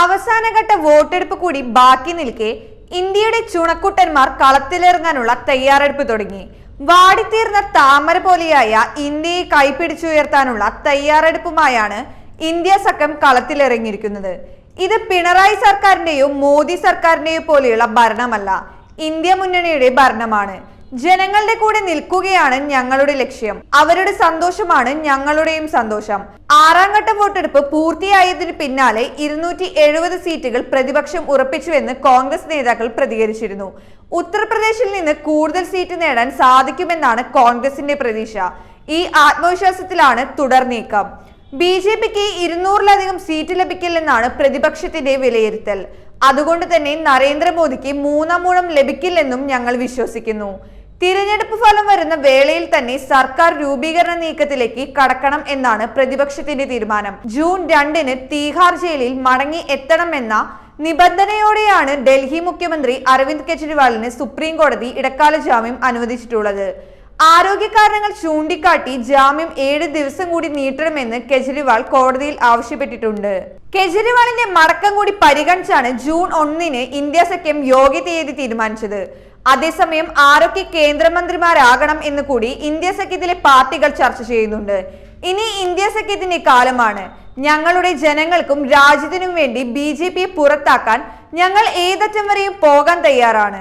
അവസാനഘട്ട വോട്ടെടുപ്പ് കൂടി ബാക്കി നിൽക്കെ ഇന്ത്യയുടെ ചുണക്കുട്ടന്മാർ കളത്തിലിറങ്ങാനുള്ള തയ്യാറെടുപ്പ് തുടങ്ങി. വാടിത്തീർന്ന താമര പോലെയായ ഇന്ത്യയെ കൈപ്പിടിച്ചുയർത്താനുള്ള തയ്യാറെടുപ്പുമായാണ് ഇന്ത്യ സഖ്യം കളത്തിലിറങ്ങിയിരിക്കുന്നത്. ഇത് പിണറായി സർക്കാരിന്റെയോ മോദി സർക്കാരിന്റെയോ പോലെയുള്ള ഭരണമല്ല. ഇന്ത്യ മുന്നണിയുടെ ഭരണമാണ്. ജനങ്ങളുടെ കൂടെ നിൽക്കുകയാണ് ഞങ്ങളുടെ ലക്ഷ്യം. അവരുടെ സന്തോഷമാണ് ഞങ്ങളുടെയും സന്തോഷം. ആറാം ഘട്ട വോട്ടെടുപ്പ് പൂർത്തിയായതിന് പിന്നാലെ ഇരുന്നൂറ്റി എഴുപത് സീറ്റുകൾ പ്രതിപക്ഷം ഉറപ്പിച്ചുവെന്ന് കോൺഗ്രസ് നേതാക്കൾ പ്രതികരിച്ചിരുന്നു. ഉത്തർപ്രദേശിൽ നിന്ന് കൂടുതൽ സീറ്റ് നേടാൻ സാധിക്കുമെന്നാണ് കോൺഗ്രസിന്റെ പ്രതീക്ഷ. ഈ ആത്മവിശ്വാസത്തിലാണ് തുടർ നീക്കം. ബി ജെ പിക്ക് ഇരുന്നൂറിലധികം സീറ്റ് ലഭിക്കില്ലെന്നാണ് പ്രതിപക്ഷത്തിന്റെ വിലയിരുത്തൽ. അതുകൊണ്ട് തന്നെ നരേന്ദ്രമോദിക്ക് മൂന്നാം മൂഴം ലഭിക്കില്ലെന്നും ഞങ്ങൾ വിശ്വസിക്കുന്നു. തിരഞ്ഞെടുപ്പ് ഫലം വരുന്ന വേളയിൽ തന്നെ സർക്കാർ രൂപീകരണ നീക്കത്തിലേക്ക് കടക്കണം എന്നാണ് പ്രതിപക്ഷത്തിന്റെ തീരുമാനം. ജൂൺ രണ്ടിന് തീഹാർ ജയിലിൽ മടങ്ങി എത്തണമെന്ന നിബന്ധനയോടെയാണ് ഡൽഹി മുഖ്യമന്ത്രി അരവിന്ദ് കെജ്രിവാളിന് സുപ്രീം കോടതി ഇടക്കാല ജാമ്യം അനുവദിച്ചിട്ടുള്ളത്. ആരോഗ്യ കാരണങ്ങൾ ചൂണ്ടിക്കാട്ടി ജാമ്യം ഏഴ് ദിവസം കൂടി നീട്ടണമെന്ന് കെജ്രിവാൾ കോടതിയിൽ ആവശ്യപ്പെട്ടിട്ടുണ്ട്. കെജ്രിവാളിന്റെ മടക്കം കൂടി പരിഗണിച്ചാണ് ജൂൺ ഒന്നിന് ഇന്ത്യ സഖ്യം യോഗ്യ തീയതി തീരുമാനിച്ചത്. അതേസമയം ആരൊക്കെ കേന്ദ്രമന്ത്രിമാരാകണം എന്ന് കൂടി ഇന്ത്യ സഖ്യത്തിലെ പാർട്ടികൾ ചർച്ച ചെയ്യുന്നുണ്ട്. ഇനി ഇന്ത്യ സഖ്യത്തിന്റെ കാലമാണ്. ഞങ്ങളുടെ ജനങ്ങൾക്കും രാജ്യത്തിനും വേണ്ടി ബി ജെ പുറത്താക്കാൻ ഞങ്ങൾ ഏതറ്റം വരെയും പോകാൻ തയ്യാറാണ്.